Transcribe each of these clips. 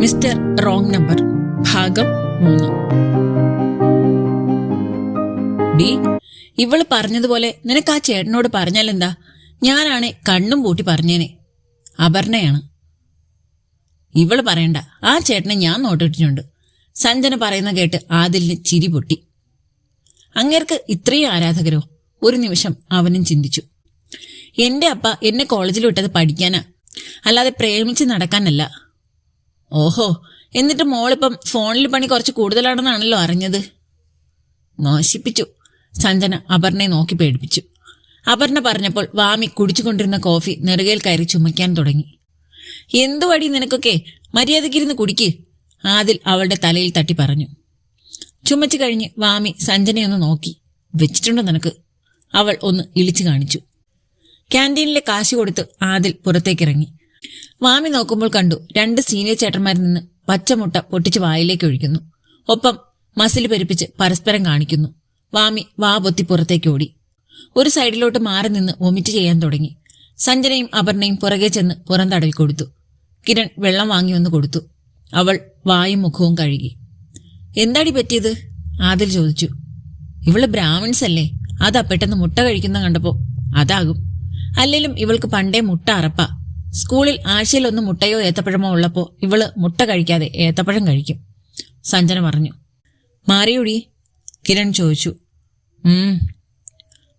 Mister wrong number ഭാഗം മൂന്ന്. B ഇവൾ പറഞ്ഞതുപോലെ നിനക്ക് ആ ചേട്ടനോട് പറഞ്ഞാലെന്താ? ഞാനാണെ കണ്ണും പൂട്ടി പറഞ്ഞേനെ. അപർണയാണ്. ഇവൾ പറയണ്ട ആ ചേട്ടനെ ഞാൻ നോട്ടിട്ടിട്ടുണ്ട്. സഞ്ജന പറയുന്ന കേട്ട് ആദിലിന് ചിരി പൊട്ടി. അങ്ങേർക്ക് ഇത്രയും ആരാധകരോ ഒരു നിമിഷം അവനും ചിന്തിച്ചു. എന്റെ അപ്പ എന്നെ കോളേജിൽ വിട്ടത് പഠിക്കാനാ. അല്ലാതെ പ്രേമിച്ച് നടക്കാനല്ല. ഓഹോ എന്നിട്ട് മോളിപ്പം ഫോണിൽ പണി കുറച്ച് കൂടുതലാണെന്നാണല്ലോ അറിഞ്ഞത്. നശിപ്പിച്ചു സഞ്ജന അപർണയെ നോക്കി പേടിപ്പിച്ചു. അപർണ പറഞ്ഞപ്പോൾ വാമി കുടിച്ചുകൊണ്ടിരുന്ന കോഫി നെറുകയിൽ കയറി ചുമയ്ക്കാൻ തുടങ്ങി. എന്തുവടി നിനക്കൊക്കെ? മര്യാദക്കിരുന്ന് കുടിക്ക് ആദിൽ അവളുടെ തലയിൽ തട്ടി പറഞ്ഞു. ചുമച്ചു കഴിഞ്ഞ് വാമി സഞ്ജനയൊന്ന് നോക്കി. വെച്ചിട്ടുണ്ടോ നിനക്ക്? അവൾ ഒന്ന് ഇളിച്ചു കാണിച്ചു. ക്യാന്റീനിലെ കാശ് കൊടുത്ത് ആദിൽ പുറത്തേക്കിറങ്ങി. വാമി നോക്കുമ്പോൾ കണ്ടു രണ്ട് സീനിയർ ചേട്ടന്മാരിൽ നിന്ന് പച്ചമുട്ട പൊട്ടിച്ച് വായിലേക്ക് ഒഴിക്കുന്നു. ഒപ്പം മസിൽ പെരുപ്പിച്ച് പരസ്പരം കാണിക്കുന്നു. വാമി വാ പൊത്തി പുറത്തേക്ക് ഓടി. ഒരു സൈഡിലോട്ട് മാറി നിന്ന് വൊമിറ്റ് ചെയ്യാൻ തുടങ്ങി. സഞ്ജനയും അപർണയും പുറകെ ചെന്ന് പുറം തടവി കൊടുത്തു. കിരൺ വെള്ളം വാങ്ങി വന്ന് കൊടുത്തു. അവൾ വായും മുഖവും കഴുകി. എന്താടി പറ്റിയത്? ആദിൽ ചോദിച്ചു. ഇവൾ ബ്രാഹ്മിൺസ് അല്ലേ? അതാ പെട്ടെന്ന് മുട്ട കഴിക്കുന്ന കണ്ടപ്പോ അതാകും. അല്ലെങ്കിലും ഇവൾക്ക് പണ്ടേ മുട്ട അറപ്പാ. സ്കൂളിൽ ആഴ്ചയിൽ ഒന്ന് മുട്ടയോ ഏത്തപ്പഴമോ ഉള്ളപ്പോൾ ഇവൾ മുട്ട കഴിക്കാതെ ഏത്തപ്പഴം കഴിക്കും. സഞ്ജന പറഞ്ഞു. മാറിയോടി? കിരൺ ചോദിച്ചു.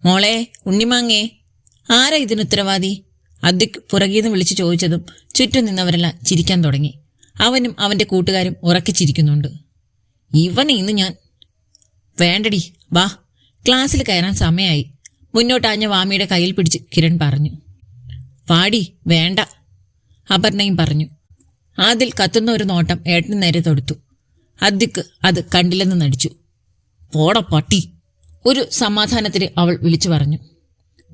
മോളെ ഉണ്ണിമാങ്ങേ ആരാ ഇതിന് ഉത്തരവാദി? അദ്ദിഖ് പുറകീന്ന് വിളിച്ചു ചോദിച്ചതും ചുറ്റും നിന്നവരെല്ലാം ചിരിക്കാൻ തുടങ്ങി. അവനും അവന്റെ കൂട്ടുകാരും ഉറക്കിച്ചിരിക്കുന്നുണ്ട്. ഇവനെ ഇന്ന് ഞാൻ വേണ്ടടി വാ. ക്ലാസ്സിൽ കയറാൻ സമയമായി മുന്നോട്ടാഞ്ഞ വാമിയുടെ കയ്യിൽ പിടിച്ച് കിരൺ പറഞ്ഞു. വാടി വേണ്ട. അപർണയും പറഞ്ഞു. ആദിൽ കത്തുന്ന ഒരു നോട്ടം ഏട്ടന് നേരെ തൊടുത്തു. അദ്ദിക്ക് അത് കണ്ടില്ലെന്ന് നടിച്ചു. പോട പട്ടി. ഒരു സമാധാനത്തിന് അവൾ വിളിച്ചു പറഞ്ഞു.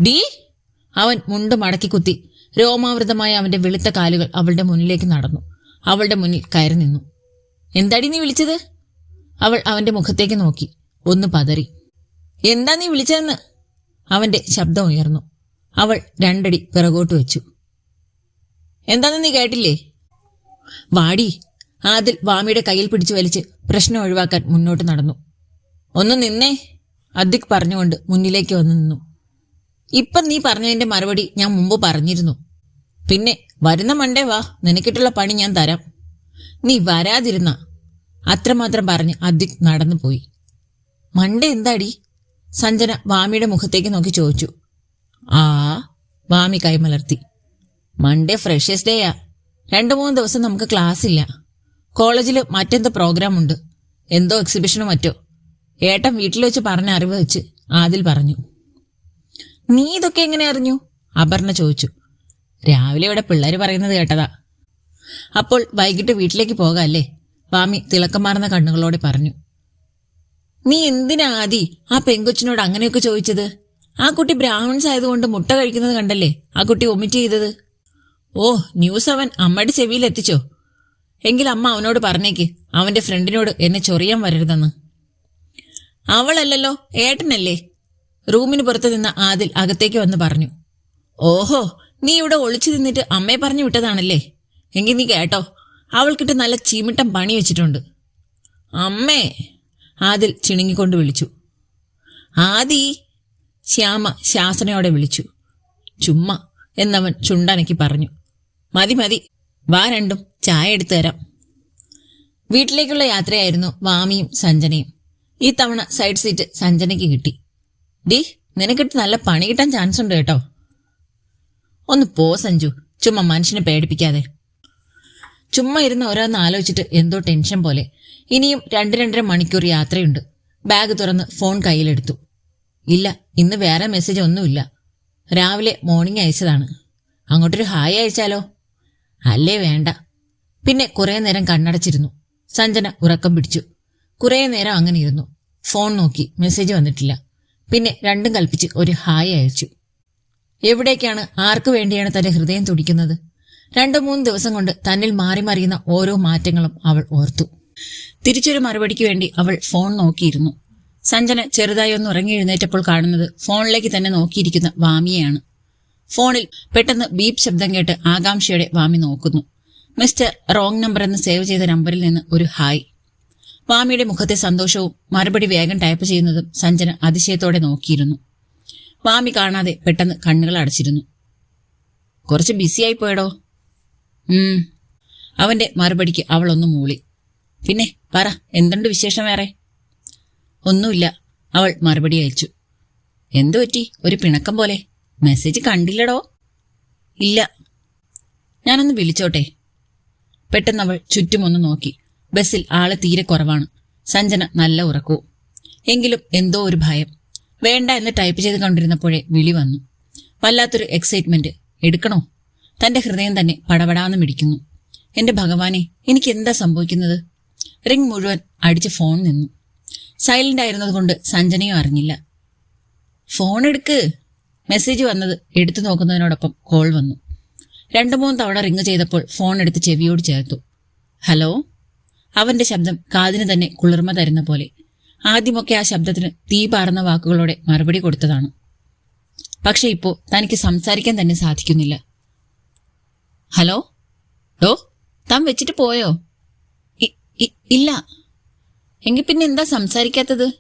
ഡീ അവൻ മുണ്ട് മടക്കി കുത്തി രോമാവൃതമായ അവന്റെ വെളുത്ത കാലുകൾ അവളുടെ മുന്നിലേക്ക് നടന്നു. അവളുടെ മുന്നിൽ കയറി നിന്നു. എന്താടി നീ വിളിച്ചത്? അവൾ അവന്റെ മുഖത്തേക്ക് നോക്കി. ഒന്ന് പതറി. എന്താ നീ വിളിച്ചതെന്ന്? അവന്റെ ശബ്ദം ഉയർന്നു. അവൾ രണ്ടടി പിറകോട്ട് വെച്ചു. എന്താണെന്ന് നീ കേട്ടില്ലേ? വാടി ആദിൽ വാമിയുടെ കയ്യിൽ പിടിച്ചു വലിച്ച് പ്രശ്നം ഒഴിവാക്കാൻ മുന്നോട്ട് നടന്നു. ഒന്ന് നിന്നേ അദ്ദിഖ് പറഞ്ഞുകൊണ്ട് മുന്നിലേക്ക് വന്നു നിന്നു. ഇപ്പം നീ പറഞ്ഞതിന്റെ മറുപടി ഞാൻ മുമ്പ് പറഞ്ഞിരുന്നു. പിന്നെ വരുന്ന മണ്ടേ വാ നിനക്കിട്ടുള്ള പണി ഞാൻ തരാം. നീ വരാതിരുന്ന അത്രമാത്രം പറഞ്ഞ് അദ്ദിഖ് നടന്നുപോയി. മണ്ടേ എന്താടി? സഞ്ജന വാമിയുടെ മുഖത്തേക്ക് നോക്കി ചോദിച്ചു. ആ വാമി കൈമലർത്തി. മൺഡേ ഫ്രഷേഴ്സ് ഡേയാ രണ്ടു മൂന്ന് ദിവസം നമുക്ക് ക്ലാസ് ഇല്ല. കോളേജിൽ മറ്റെന്തോ പ്രോഗ്രാം ഉണ്ട്? എന്തോ എക്സിബിഷനോ മറ്റോ? ഏട്ടൻ വീട്ടിൽ വെച്ച് പറഞ്ഞ അറിവ് വെച്ച് ആദിൽ പറഞ്ഞു. നീ ഇതൊക്കെ എങ്ങനെ അറിഞ്ഞു? അപർണ ചോദിച്ചു. രാവിലെ ഇവിടെ പിള്ളേർ പറയുന്നത് കേട്ടതാ. അപ്പോൾ വൈകിട്ട് വീട്ടിലേക്ക് പോകാല്ലേ വാമി തിളക്കമാർന്ന കണ്ണുകളോടെ പറഞ്ഞു. നീ എന്തിനാ ആദി ആ പെങ്കൊച്ചിനോട് അങ്ങനെയൊക്കെ ചോദിച്ചത്? ആ കുട്ടി ബ്രാഹ്മിൺസ് ആയതുകൊണ്ട് മുട്ട കഴിക്കുന്നത് കണ്ടല്ലേ? ആ കുട്ടി ഒമിറ്റ് ചെയ്തത്. ഓ ന്യൂസ് അവൻ അമ്മയുടെ ചെവിയിൽ എത്തിച്ചോ? എങ്കിൽ അമ്മ അവനോട് പറഞ്ഞേക്ക്. അവന്റെ ഫ്രണ്ടിനോട് എന്നെ ചൊറിയാൻ വരരുതെന്ന്. അവളല്ലല്ലോ ഏട്ടനല്ലേ? റൂമിന് പുറത്ത് നിന്ന ആദിൽ അകത്തേക്ക് വന്ന് പറഞ്ഞു. ഓഹോ നീ ഇവിടെ ഒളിച്ചു നിന്നിട്ട് അമ്മയെ പറഞ്ഞു വിട്ടതാണല്ലേ? എങ്കിൽ നീ കേട്ടോ അവൾക്കിട്ട് നല്ല ചീമിട്ടം പണി വെച്ചിട്ടുണ്ട്. അമ്മേ ആദിൽ ചിണുങ്ങിക്കൊണ്ട് വിളിച്ചു. ആദി ശ്യാമ ശാസനയോടെ വിളിച്ചു. ചുമ്മ എന്നവൻ ചുണ്ടനക്കി പറഞ്ഞു. മതി മതി. വാ രണ്ടും. ചായ എടുത്തു തരാം. വീട്ടിലേക്കുള്ള യാത്രയായിരുന്നു വാമിയും സഞ്ജനയും. ഈ തവണ സൈഡ് സീറ്റ് സഞ്ജനയ്ക്ക് കിട്ടി. ഡി നിനക്കിട്ട് നല്ല പണി കിട്ടാൻ ചാൻസ് ഉണ്ട് കേട്ടോ. ഒന്ന് പോ സഞ്ജു. ചുമ്മാ മനുഷ്യനെ പേടിപ്പിക്കാതെ. ചുമ്മാ ഇരുന്ന് ഓരോന്ന് ആലോചിച്ചിട്ട് എന്തോ ടെൻഷൻ പോലെ. ഇനിയും രണ്ട് രണ്ടര മണിക്കൂർ യാത്രയുണ്ട്. ബാഗ് തുറന്ന് ഫോൺ കയ്യിലെടുത്തു. ഇല്ല ഇന്ന് വേറെ മെസ്സേജ് ഒന്നുമില്ല. രാവിലെ മോർണിംഗ് അയച്ചതാണ്. അങ്ങോട്ടൊരു ഹായ് അയച്ചാലോ? അല്ലേ വേണ്ട. പിന്നെ കുറേ നേരം കണ്ണടച്ചിരുന്നു. സഞ്ജന ഉറക്കം പിടിച്ചു. കുറേ നേരം അങ്ങനെ ഇരുന്നു. ഫോൺ നോക്കി മെസ്സേജ് വന്നിട്ടില്ല. പിന്നെ രണ്ടും കൽപ്പിച്ച് ഒരു ഹായ് അയച്ചു. എവിടേക്കാണ്? ആർക്കു വേണ്ടിയാണ് തന്റെ ഹൃദയം തുടിക്കുന്നത്? രണ്ടു മൂന്ന് ദിവസം കൊണ്ട് തന്നിൽ മാറി മറിയുന്ന ഓരോ മാറ്റങ്ങളും അവൾ ഓർത്തു. തിരിച്ചൊരു മറുപടിക്ക് വേണ്ടി അവൾ ഫോൺ നോക്കിയിരുന്നു. സഞ്ജന ചെറുതായി ഒന്ന് ഉറങ്ങി എഴുന്നേറ്റപ്പോൾ കാണുന്നത് ഫോണിലേക്ക് തന്നെ നോക്കിയിരിക്കുന്ന വാമിയെയാണ്. ഫോണിൽ പെട്ടെന്ന് ബീപ് ശബ്ദം കേട്ട് ആകാംക്ഷയുടെ വാമി നോക്കുന്നു. മിസ്റ്റർ റോങ് നമ്പർ എന്ന് സേവ് ചെയ്ത നമ്പറിൽ നിന്ന് ഒരു ഹായ്. വാമിയുടെ മുഖത്തെ സന്തോഷവും മറുപടി വേഗം ടൈപ്പ് ചെയ്യുന്നതും സഞ്ജന അതിശയത്തോടെ നോക്കിയിരുന്നു. വാമി കാണാതെ പെട്ടെന്ന് കണ്ണുകൾ അടച്ചിരുന്നു. കുറച്ച് ബിസിയായി പോയടോ. അവന്റെ മറുപടിക്ക് അവളൊന്ന് മൂളി. പിന്നെ പറ എന്തുണ്ട് വിശേഷം വേറെ? ഒന്നുമില്ല. അവൾ മറുപടി അയച്ചു. എന്തു പറ്റി? ഒരു പിണക്കം പോലെ. മെസ്സേജ് കണ്ടില്ലടോ? ഇല്ല. ഞാനൊന്ന് വിളിച്ചോട്ടെ. പെട്ടെന്ന് അവൾ ചുറ്റുമൊന്ന് നോക്കി. ബസ്സിൽ ആൾ തീരെ കുറവാണ്. സഞ്ജന നല്ല ഉറക്കൂ. എങ്കിലും എന്തോ ഒരു ഭയം. വേണ്ട എന്ന് ടൈപ്പ് ചെയ്ത് കണ്ടിരുന്നപ്പോഴേ വിളി വന്നു. വല്ലാത്തൊരു എക്സൈറ്റ്മെന്റ്. എടുക്കണോ? തന്റെ ഹൃദയം തന്നെ പടപടാന്ന് മിടിക്കുന്നു. എന്റെ ഭഗവാനെ എനിക്ക് എന്താ സംഭവിക്കുന്നത്? റിംഗ് മുഴുവൻ അടിച്ച് ഫോൺ നിന്നു. സൈലന്റ് ആയിരുന്നതുകൊണ്ട് സഞ്ജനയും അറിഞ്ഞില്ല. ഫോൺ എടുക്ക്. മെസ്സേജ് വന്നത് എടുത്തു നോക്കുന്നതിനോടൊപ്പം കോൾ വന്നു. രണ്ടു മൂന്ന് തവണ റിങ് ചെയ്തപ്പോൾ ഫോൺ എടുത്ത് ചെവിയോട് ചേർത്തു. ഹലോ അവന്റെ ശബ്ദം കാതിന് തന്നെ കുളിർമ തരുന്ന പോലെ. ആദ്യമൊക്കെ ആ ശബ്ദത്തിന് തീ പാർന്ന വാക്കുകളോടെ മറുപടി കൊടുത്തതാണ്. പക്ഷെ ഇപ്പോ തനിക്ക് സംസാരിക്കാൻ തന്നെ സാധിക്കുന്നില്ല. ഹലോ ഡോ താൻ വെച്ചിട്ട് പോയോ? ഇല്ല. എങ്കിൽ പിന്നെ എന്താ സംസാരിക്കാത്തത്?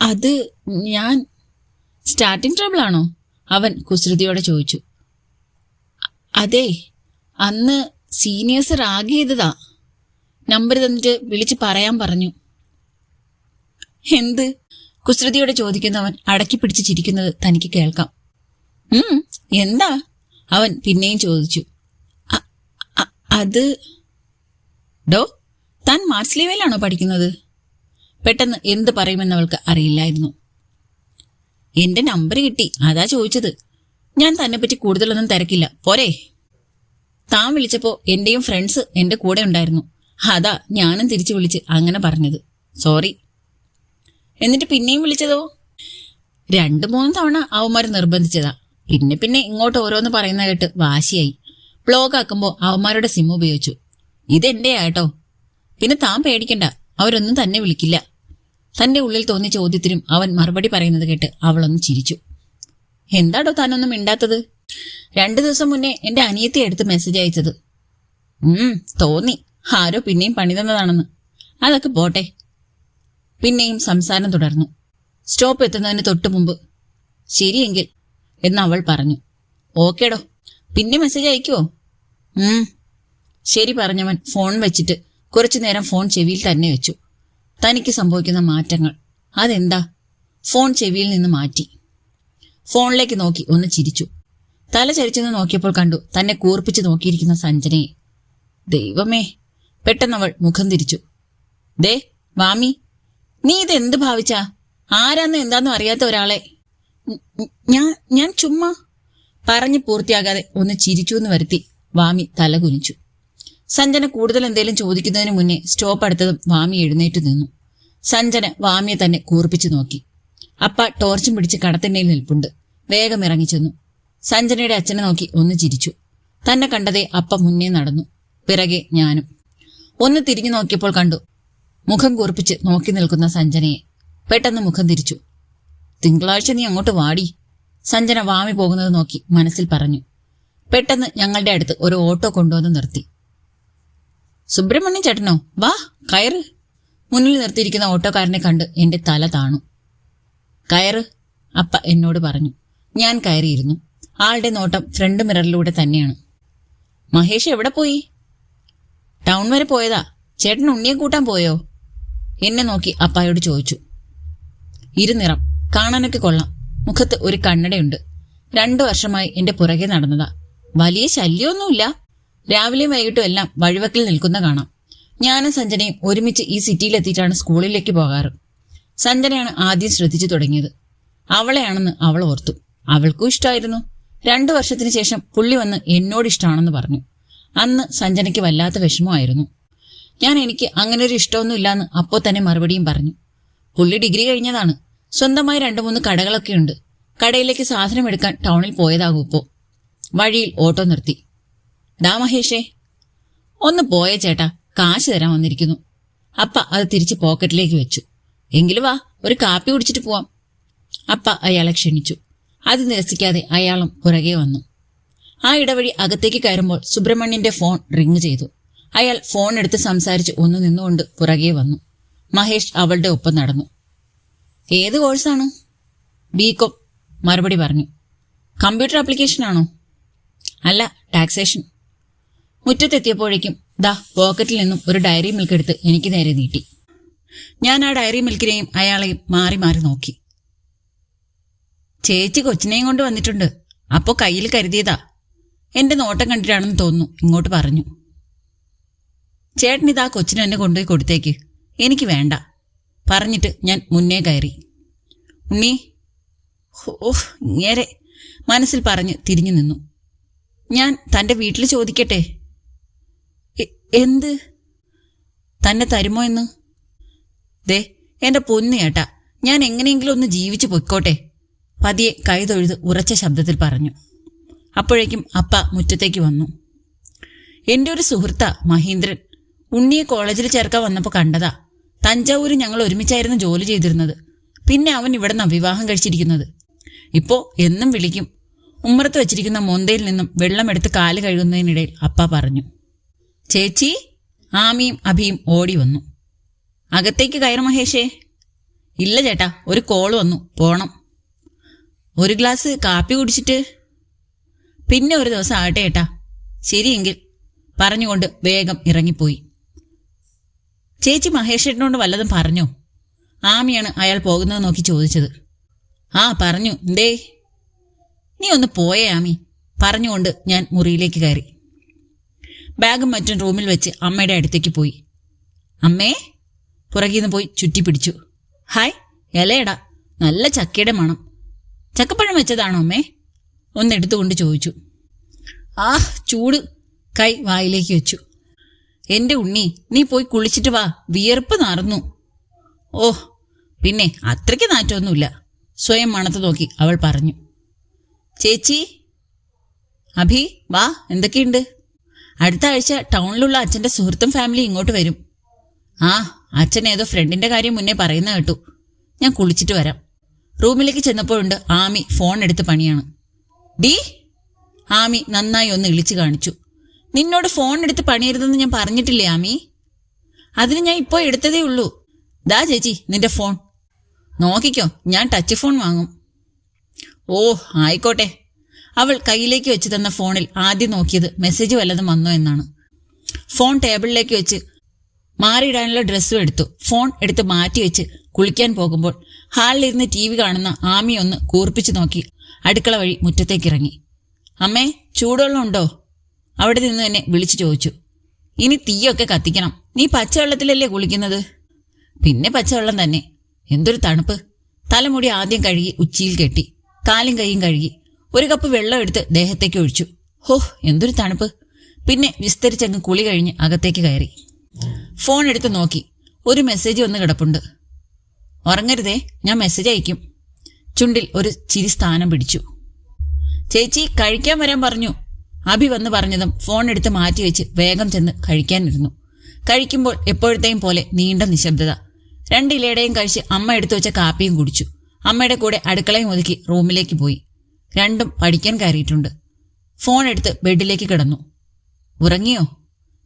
അത് ഞാൻ സ്റ്റാർട്ടിംഗ് ട്രബിൾ ആണോ? അവൻ കുസൃതിയോടെ ചോദിച്ചു. അതെ അന്ന് സീനിയേഴ്സ് റാഗ് ചെയ്തതാ. നമ്പർ തന്നിട്ട് വിളിച്ച് പറയാൻ പറഞ്ഞു. എന്ത്? കുസൃതിയോടെ ചോദിക്കുന്നവൻ അടക്കി പിടിച്ച് ചിരിക്കുന്നത് തനിക്ക് കേൾക്കാം. ഉം എന്താ? അവൻ പിന്നെയും ചോദിച്ചു. "അ- അ- അത് ഡോ താൻ മാർച്ച് ലീവിലാണോ പഠിക്കുന്നത്? പെട്ടെന്ന് എന്ത് പറയുമെന്നവൾക്ക് അറിയില്ലായിരുന്നു. എന്റെ നമ്പർ കിട്ടി അതാ ചോദിച്ചത്. ഞാൻ തന്നെ പറ്റി കൂടുതലൊന്നും തിരക്കില്ല പോരെ. താൻ വിളിച്ചപ്പോ എന്റെയും ഫ്രണ്ട്സ് എന്റെ കൂടെ ഉണ്ടായിരുന്നു. അതാ ഞാനും തിരിച്ചു വിളിച്ച് അങ്ങനെ പറഞ്ഞത്. സോറി. എന്നിട്ട് പിന്നെയും വിളിച്ചതോ? രണ്ടു മൂന്ന് തവണ അവന്മാർ നിർബന്ധിച്ചതാ. പിന്നെ പിന്നെ ഇങ്ങോട്ട് ഓരോന്ന് പറയുന്ന കേട്ട് വാശിയായി. ബ്ലോഗ് ആക്കുമ്പോൾ അവന്മാരുടെ സിം ഉപയോഗിച്ചു. ഇതെന്റെയാ കേട്ടോ പിന്നെ താൻ പേടിക്കണ്ട. അവരൊന്നും തന്നെ വിളിക്കില്ല. തന്റെ ഉള്ളിൽ തോന്നിയ ചോദ്യത്തിനും അവൻ മറുപടി പറയുന്നത് കേട്ട് അവളൊന്ന് ചിരിച്ചു. എന്താടോ താനൊന്നും മിണ്ടാത്തത്? രണ്ടു ദിവസം മുന്നേ എന്റെ അനിയത്തി എടുത്ത് മെസ്സേജ് അയച്ചത്. ഉം തോന്നി. ആരോ പിന്നെയും പണി തന്നതാണെന്ന്. അതൊക്കെ പോട്ടെ. പിന്നെയും സംസാരം തുടർന്നു. സ്റ്റോപ്പ് എത്തുന്നതിന് തൊട്ടു മുമ്പ്. ശരിയെങ്കിൽ എന്ന് അവൾ പറഞ്ഞു. ഓക്കേടോ. പിന്നെ മെസ്സേജ് അയക്കുവോ? ഉം. ശരി പറഞ്ഞവൻ ഫോൺ വെച്ചിട്ട് കുറച്ചു നേരം ഫോൺ ചെവിയിൽ തന്നെ വെച്ചു. തനിക്ക് സംഭവിക്കുന്ന മാറ്റങ്ങൾ. അതെന്താ? ഫോൺ ചെവിയിൽ നിന്ന് മാറ്റി. ഫോണിലേക്ക് നോക്കി ഒന്ന് ചിരിച്ചു. തല ചരിച്ചെന്ന് നോക്കിയപ്പോൾ കണ്ടു തന്നെ കൂർപ്പിച്ച് നോക്കിയിരിക്കുന്ന സഞ്ജനയെ. ദൈവമേ പെട്ടെന്നവൾ മുഖം തിരിച്ചു. ദേ വാമി നീ ഇത് എന്ത് ഭാവിച്ചാ? ആരാന്ന് എന്താന്നും അറിയാത്ത ഒരാളെ. ഞാൻ ഞാൻ ചുമ്മാ. പറഞ്ഞു പൂർത്തിയാകാതെ ഒന്ന് ചിരിച്ചു എന്ന് വരുത്തി വാമി തല കുനിച്ചു. സഞ്ജന കൂടുതൽ എന്തെങ്കിലും ചോദിക്കുന്നതിന് മുന്നേ സ്റ്റോപ്പ് അടുത്തതും വാമി എഴുന്നേറ്റ് നിന്നു. സഞ്ജന വാമിയെ തന്നെ കൂർപ്പിച്ചു നോക്കി. അപ്പ ടോർച്ചും പിടിച്ച് കടത്തിണ്ണയിൽ നിൽപ്പുണ്ട്. വേഗം ഇറങ്ങി ചെന്നു. സഞ്ജനയുടെ അച്ഛനെ നോക്കി ഒന്ന് ചിരിച്ചു. തന്നെ കണ്ടതേ അപ്പ മുന്നേ നടന്നു. പിറകെ ഞാനും. ഒന്ന് തിരിഞ്ഞു നോക്കിയപ്പോൾ കണ്ടു. മുഖം കൂർപ്പിച്ച് നോക്കി നിൽക്കുന്ന സഞ്ജനയെ. പെട്ടെന്ന് മുഖം തിരിച്ചു. തിങ്കളാഴ്ച നീ അങ്ങോട്ട് വാടി. സഞ്ജന വാമി പോകുന്നത് നോക്കി മനസ്സിൽ പറഞ്ഞു. പെട്ടെന്ന് ഞങ്ങളുടെ അടുത്ത് ഒരു ഓട്ടോ കൊണ്ടുവന്ന് നിർത്തി. സുബ്രഹ്മണ്യൻ ചേട്ടനോ? വാ കയറ്. മുന്നിൽ നിർത്തിയിരിക്കുന്ന ഓട്ടോക്കാരനെ കണ്ട് എന്റെ തല താണു. കയറ് അപ്പ എന്നോട് പറഞ്ഞു. ഞാൻ കയറിയിരുന്നു. ആളുടെ നോട്ടം ഫ്രണ്ട് മിററിലൂടെ തന്നെയാണ്. മഹേഷ് എവിടെ പോയി? ടൗൺ വരെ പോയതാ. ചേട്ടൻ ഉണ്ണിയെ കൂട്ടാൻ പോയോ? എന്നെ നോക്കി അപ്പായോട് ചോദിച്ചു. ഇരുനിറം. കാണാനൊക്കെ കൊള്ളാം. മുഖത്ത് ഒരു കണ്ണടയുണ്ട്. രണ്ടു വർഷമായി എന്റെ പുറകെ നടന്നതാ. വലിയ ശല്യമൊന്നുമില്ല. രാവിലെയും വൈകിട്ടും എല്ലാം വഴിവക്കിൽ നിൽക്കുന്ന കാണാം. ഞാനും സഞ്ജനയും ഒരുമിച്ച് ഈ സിറ്റിയിലെത്തിയിട്ടാണ് സ്കൂളിലേക്ക് പോകാറ്. സഞ്ജനയാണ് ആദ്യം ശ്രദ്ധിച്ചു തുടങ്ങിയത്. അവളെയാണെന്ന് അവൾ ഓർത്തു. അവൾക്കും ഇഷ്ടമായിരുന്നു രണ്ടു വർഷത്തിന് ശേഷം പുള്ളി വന്ന് എന്നോട് ഇഷ്ടമാണെന്ന് പറഞ്ഞു. അന്ന് സഞ്ജനയ്ക്ക് വല്ലാത്ത വിഷമമായിരുന്നു. ഞാൻ എനിക്ക് അങ്ങനെ ഒരു ഇഷ്ടമൊന്നും ഇല്ലാന്ന് അപ്പോൾ തന്നെ മറുപടിയും പറഞ്ഞു. പുള്ളി ഡിഗ്രി കഴിഞ്ഞതാണ്. സ്വന്തമായി രണ്ടു മൂന്ന് കടകളൊക്കെ ഉണ്ട് കടയിലേക്ക് സാധനം എടുക്കാൻ ടൗണിൽ പോയതാകും ഇപ്പോ. വഴിയിൽ ഓട്ടോ നിർത്തി. ദാ മഹേഷേ. ഒന്ന് പോയ ചേട്ടാ കാശ് തരാൻ വന്നിരിക്കുന്നു. അപ്പ അത് തിരിച്ച് പോക്കറ്റിലേക്ക് വെച്ചു. എങ്കിലും വാ ഒരു കാപ്പി കുടിച്ചിട്ട് പോവാം. അപ്പ അയാളെ ക്ഷണിച്ചു. അത് നിരസിക്കാതെ അയാളും പുറകെ വന്നു. ആ ഇടവഴി അകത്തേക്ക് കയറുമ്പോൾ സുബ്രഹ്മണ്യന്റെ ഫോൺ റിങ് ചെയ്തു. അയാൾ ഫോൺ എടുത്ത് സംസാരിച്ച് ഒന്ന് നിന്നുകൊണ്ട് പുറകെ വന്നു. മഹേഷ് അവളുടെ ഒപ്പം നടന്നു. ഏത് കോഴ്സാണ്? ബികോം മറുപടി പറഞ്ഞു. കമ്പ്യൂട്ടർ ആപ്ലിക്കേഷൻ ആണോ അല്ല ടാക്സേഷൻ. മുറ്റത്തെത്തിയപ്പോഴേക്കും ദാ പോക്കറ്റിൽ നിന്നും ഒരു ഡയറി മിൽക്ക് എടുത്ത് എനിക്ക് നേരെ നീട്ടി. ഞാൻ ആ ഡയറി മിൽക്കിനെയും അയാളെയും മാറി മാറി നോക്കി. ചേച്ചി കൊച്ചിനെയും കൊണ്ട് വന്നിട്ടുണ്ട്. അപ്പോ കയ്യിൽ കരുതിയതാ. എന്റെ നോട്ടം കണ്ടിട്ടാണെന്ന് തോന്നുന്നു ഇങ്ങോട്ട് പറഞ്ഞു. ചേട്ടൻ ഇതാ കൊച്ചിനെ എന്നെ കൊണ്ടുപോയി കൊടുത്തേക്ക്. എനിക്ക് വേണ്ട. പറഞ്ഞിട്ട് ഞാൻ മുന്നേ കയറി. ഉണ്ണി ഓഹ് ഇങ്ങേരെ. മനസ്സിൽ പറഞ്ഞ് തിരിഞ്ഞു നിന്നു. ഞാൻ തന്റെ വീട്ടിൽ ചോദിക്കട്ടെ? എന്ത്? തന്നെ തരുമോ എന്ന്? ദേ എന്റെ പൊന്നു ഏട്ടാ ഞാൻ എങ്ങനെയെങ്കിലും ഒന്ന് ജീവിച്ചു പൊയ്ക്കോട്ടെ. പതിയെ കൈതൊഴുത് ഉറച്ച ശബ്ദത്തിൽ പറഞ്ഞു. അപ്പോഴേക്കും അപ്പ മുറ്റത്തേക്ക് വന്നു. എന്റെ ഒരു സുഹൃത്ത മഹീന്ദ്രൻ. ഉണ്ണിയെ കോളേജിൽ ചേർക്കാൻ വന്നപ്പോൾ കണ്ടതാ. തഞ്ചാവൂര് ഞങ്ങൾ ഒരുമിച്ചായിരുന്നു ജോലി ചെയ്തിരുന്നത്. പിന്നെ അവൻ ഇവിടെ നിന്നാണ് വിവാഹം കഴിച്ചിരിക്കുന്നത്. ഇപ്പോ എന്നും വിളിക്കും. ഉമ്മറത്ത് വെച്ചിരിക്കുന്ന മൊന്തയിൽ നിന്നും വെള്ളമെടുത്ത് കാൽ കഴുകുന്നതിനിടയിൽ അപ്പ പറഞ്ഞു. ചേച്ചി ആമിയും അഭിയും ഓടി വന്നു. അകത്തേക്ക് കയറും മഹേഷേ. ഇല്ല ചേട്ടാ ഒരു കോൾ വന്നു. പോണം. ഒരു ഗ്ലാസ് കാപ്പി കുടിച്ചിട്ട്. പിന്നെ ഒരു ദിവസം ആകട്ടെ ഏട്ടാ. ശരിയെങ്കിൽ പറഞ്ഞുകൊണ്ട് വേഗം ഇറങ്ങിപ്പോയി. ചേച്ചി മഹേഷേട്ടനോട് വല്ലതും പറഞ്ഞോ? ആമിയാണ് അയാൾ പോകുന്നത് നോക്കി ചോദിച്ചത്. ആ പറഞ്ഞു. എന്തേ നീ ഒന്ന് പോയേ ആമി. പറഞ്ഞുകൊണ്ട് ഞാൻ മുറിയിലേക്ക് കയറി. ബാഗും മറ്റും റൂമിൽ വെച്ച് അമ്മയുടെ അടുത്തേക്ക് പോയി. അമ്മേ പുറകിൽ നിന്ന് പോയി ചുറ്റിപ്പിടിച്ചു ഹായ് ഇലയടാ. നല്ല ചക്കയുടെ മണം. ചക്കപ്പഴം വെച്ചതാണോ അമ്മേ? ഒന്നെടുത്തുകൊണ്ട് ചോദിച്ചു. ആ ചൂട്. കൈ വായിലേക്ക് വെച്ചു. എന്റെ ഉണ്ണി നീ പോയി കുളിച്ചിട്ട് വാ. വിയർപ്പ് നാറുന്നു. ഓ പിന്നെ അത്രയ്ക്ക് നാറ്റമൊന്നുമില്ല. സ്വയം മണത്ത് നോക്കി അവൾ പറഞ്ഞു. ചേച്ചി അഭി വാ എന്തൊക്കെയുണ്ട്? അടുത്ത ആഴ്ച ടൗണിലുള്ള അച്ഛന്റെ സുഹൃത്തും ഫാമിലി ഇങ്ങോട്ട് വരും. ആ അച്ഛൻ ഏതോ ഫ്രണ്ടിന്റെ കാര്യം മുന്നേ പറയുന്ന കേട്ടു. ഞാൻ കുളിച്ചിട്ട് വരാം. റൂമിലേക്ക് ചെന്നപ്പോഴുണ്ട് ആമി ഫോൺ എടുത്ത് പണിയാണ്. ഡീ ആമി നന്നായി ഒന്ന് ഇളിച്ചു കാണിച്ചു. നിന്നോട് ഫോൺ എടുത്ത് പണിയരുതെന്ന് ഞാൻ പറഞ്ഞിട്ടില്ലേ ആമി? അതിന് ഞാൻ ഇപ്പോ എടുത്തതേ ഉള്ളൂ. ദാ ചേച്ചി നിന്റെ ഫോൺ. നോക്കിക്കോ ഞാൻ ടച്ച് ഫോൺ വാങ്ങും. ഓ ആയിക്കോട്ടെ. അവൾ കയ്യിലേക്ക് വെച്ച് തന്ന ഫോണിൽ ആദ്യം നോക്കിയത് മെസ്സേജ് വല്ലതും വന്നോ എന്നാണ്. ഫോൺ ടേബിളിലേക്ക് വെച്ച് മാറിയിടാനുള്ള ഡ്രസ്സും എടുത്തു. ഫോൺ എടുത്ത് മാറ്റി വെച്ച് കുളിക്കാൻ പോകുമ്പോൾ ഹാളിലിരുന്ന് ടി വി കാണുന്ന ആമി ഒന്ന് കൂർപ്പിച്ചു നോക്കി അടുക്കള വഴി മുറ്റത്തേക്ക് ഇറങ്ങി. അമ്മേ ചൂടുവെള്ളം ഉണ്ടോ? അവിടെ നിന്ന് തന്നെ വിളിച്ചു ചോദിച്ചു. ഇനി തീയൊക്കെ കത്തിക്കണം. നീ പച്ചവെള്ളത്തിലല്ലേ കുളിക്കുന്നത്? പിന്നെ പച്ചവെള്ളം തന്നെ. എന്തൊരു തണുപ്പ്. തലമുടി ആദ്യം കഴുകി ഉച്ചിയിൽ കെട്ടി. കാലും കൈയും കഴുകി. ഒരു കപ്പ് വെള്ളം എടുത്ത് ദേഹത്തേക്ക് ഒഴിച്ചു. ഹോ എന്തൊരു തണുപ്പ്. പിന്നെ വിസ്തരിച്ചങ്ങ് കുളി കഴിഞ്ഞ് അകത്തേക്ക് കയറി. ഫോൺ എടുത്ത് നോക്കി. ഒരു മെസ്സേജ് വന്ന് കിടപ്പുണ്ട്. ഉറങ്ങരുതേ ഞാൻ മെസ്സേജ് അയക്കും. ചുണ്ടിൽ ഒരു ചിരി സ്ഥാനം പിടിച്ചു. ചേച്ചി കഴിക്കാൻ വരാൻ പറഞ്ഞു. അഭി വന്ന് പറഞ്ഞതും ഫോൺ എടുത്ത് മാറ്റിവെച്ച് വേഗം ചെന്ന് കഴിക്കാനിരുന്നു. കഴിക്കുമ്പോൾ എപ്പോഴത്തെയും പോലെ നീണ്ട നിശബ്ദത. രണ്ടിലയുടെയും കഴിച്ച് അമ്മ എടുത്തു വെച്ച കാപ്പിയും കുടിച്ചു. അമ്മയുടെ കൂടെ അടുക്കളയും ഒതുക്കി റൂമിലേക്ക് പോയി. രണ്ടും പഠിക്കാൻ കയറിയിട്ടുണ്ട്. ഫോൺ എടുത്ത് ബെഡിലേക്ക് കിടന്നു. ഉറങ്ങിയോ?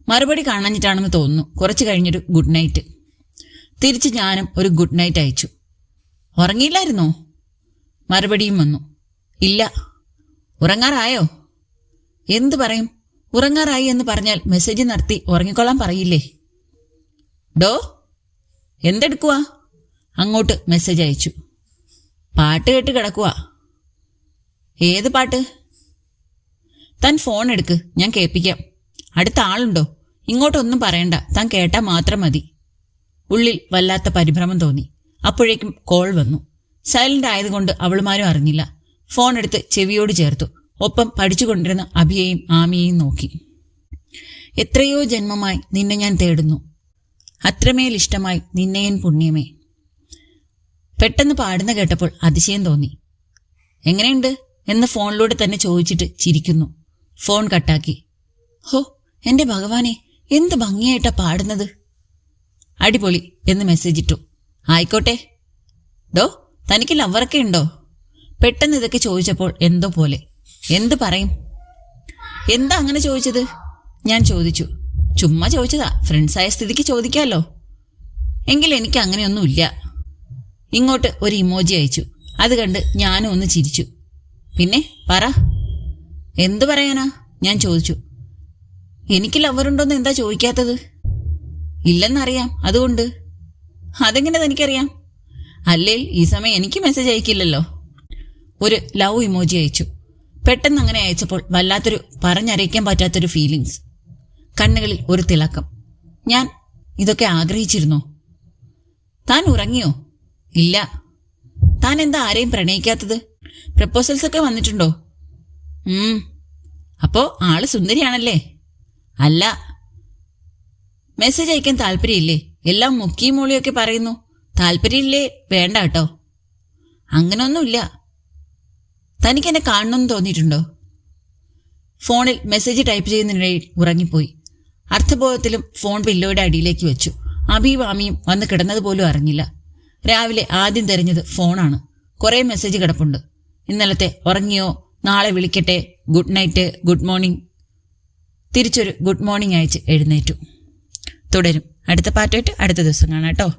മറുപടി കാണാഞ്ഞിട്ടാണെന്ന് തോന്നുന്നു. കുറച്ച് കഴിഞ്ഞൊരു ഗുഡ് നൈറ്റ്. തിരിച്ച് ഞാനും ഒരു ഗുഡ് നൈറ്റ് അയച്ചു. ഉറങ്ങിയില്ലായിരുന്നോ? മറുപടിയും വന്നു. ഇല്ല. ഉറങ്ങാറായോ? എന്ത് പറയും? ഉറങ്ങാറായി എന്ന് പറഞ്ഞാൽ മെസ്സേജ് നടത്തി ഉറങ്ങിക്കൊള്ളാൻ പറയില്ലേ? ഡോ എന്തെടുക്കുവാ? അങ്ങോട്ട് മെസ്സേജ് അയച്ചു. പാട്ട് കേട്ട് കിടക്കുവാ. ഏത് പാട്ട്? താൻ ഫോൺ എടുക്ക്. ഞാൻ കേൾപ്പിക്കാം. അടുത്ത ആളുണ്ടോ? ഇങ്ങോട്ടൊന്നും പറയണ്ട. താൻ കേട്ടാൽ മാത്രം മതി. ഉള്ളിൽ വല്ലാത്ത പരിഭ്രമം തോന്നി. അപ്പോഴേക്കും കോൾ വന്നു. സൈലന്റ് ആയതുകൊണ്ട് അവളുമാരും അറിഞ്ഞില്ല. ഫോൺ എടുത്ത് ചെവിയോട് ചേർത്തു. ഒപ്പം പഠിച്ചുകൊണ്ടിരുന്ന അഭിയെയും ആമിയെയും നോക്കി. എത്രയോ ജന്മമായി നിന്നെ ഞാൻ തേടുന്നു. അത്രമേൽ ഇഷ്ടമായി നിന്നെയൻ പുണ്യമേ. പെട്ടെന്ന് പാടുന്ന കേട്ടപ്പോൾ അതിശയം തോന്നി. എങ്ങനെയുണ്ട്? എന്ന് ഫോണിലൂടെ തന്നെ ചോദിച്ചിട്ട് ചിരിക്കുന്നു. ഫോൺ കട്ടാക്കി. ഹോ എന്റെ ഭഗവാനെ എന്ത് ഭംഗിയായിട്ടാ പാടുന്നത്? അടിപൊളി എന്ന് മെസ്സേജ് ഇട്ടു. ആയിക്കോട്ടെ. ഡോ തനിക്ക് ലവറൊക്കെ ഉണ്ടോ? പെട്ടെന്ന് ഇതൊക്കെ ചോദിച്ചപ്പോൾ എന്തോ പോലെ. എന്ത് പറയും? എന്താ അങ്ങനെ ചോദിച്ചത്? ഞാൻ ചോദിച്ചു. ചുമ്മാ ചോദിച്ചതാ. ഫ്രണ്ട്സായ സ്ഥിതിക്ക് ചോദിക്കാമല്ലോ എങ്കിൽ എനിക്ക് അങ്ങനെയൊന്നുമില്ല. ഇങ്ങോട്ട് ഒരു ഇമോജി അയച്ചു. അത് കണ്ട് ഞാനും ഒന്ന് ചിരിച്ചു. പിന്നെ പറ. എന്തു പറയാനാ? ഞാൻ ചോദിച്ചു. എനിക്ക് ലവറുണ്ടോന്ന് എന്താ ചോദിക്കാത്തത്? ഇല്ലെന്നറിയാം അതുകൊണ്ട്. അതെങ്ങനെ തനിക്കറിയാം അല്ലേൽ ഈ സമയം എനിക്ക് മെസ്സേജ് അയക്കില്ലല്ലോ? ഒരു ലവ് ഇമോജി അയച്ചു. പെട്ടെന്ന് അങ്ങനെ അയച്ചപ്പോൾ വല്ലാത്തൊരു പറഞ്ഞറിയിക്കാൻ പറ്റാത്തൊരു ഫീലിങ്സ് കണ്ണുകളിൽ ഒരു തിളക്കം. ഞാൻ ഇതൊക്കെ ആഗ്രഹിച്ചിരുന്നോ? താൻ ഉറങ്ങിയോ? ഇല്ല. താൻ എന്താ ആരെയും പ്രണയിക്കാത്തത്? പ്രപ്പോസൽസ് ഒക്കെ വന്നിട്ടുണ്ടോ? അപ്പോ ആൾ സുന്ദരിയാണല്ലേ? അല്ല. മെസ്സേജ് അയക്കാൻ താല്പര്യമില്ലേ? എല്ലാം മുക്കിയും മൂളിയൊക്കെ പറയുന്നു. താല്പര്യമില്ലേ? വേണ്ട കേട്ടോ. അങ്ങനൊന്നുമില്ല. തനിക്ക് എന്നെ കാണണമെന്ന് തോന്നിയിട്ടുണ്ടോ? ഫോണിൽ മെസ്സേജ് ടൈപ്പ് ചെയ്യുന്നതിനിടയിൽ ഉറങ്ങിപ്പോയി. അർത്ഥബോധത്തിലും ഫോൺ പില്ലോയുടെ അടിയിലേക്ക് വെച്ചു. അഭിവാമിയും വന്ന് കിടന്നതുപോലും അറിഞ്ഞില്ല. രാവിലെ ആദ്യം തെരഞ്ഞത് ഫോണാണ് കുറേ മെസ്സേജ് കിടപ്പുണ്ട്. ഇന്നലത്തെ ഉറങ്ങിയോ? നാളെ വിളിക്കട്ടെ. ഗുഡ് നൈറ്റ് ഗുഡ് മോർണിംഗ് തിരിച്ചൊരു ഗുഡ് മോർണിംഗ് അയച്ച് എഴുന്നേറ്റു. തുടരും. അടുത്ത പാട്ടായിട്ട് അടുത്ത ദിവസം കാണാം കേട്ടോ.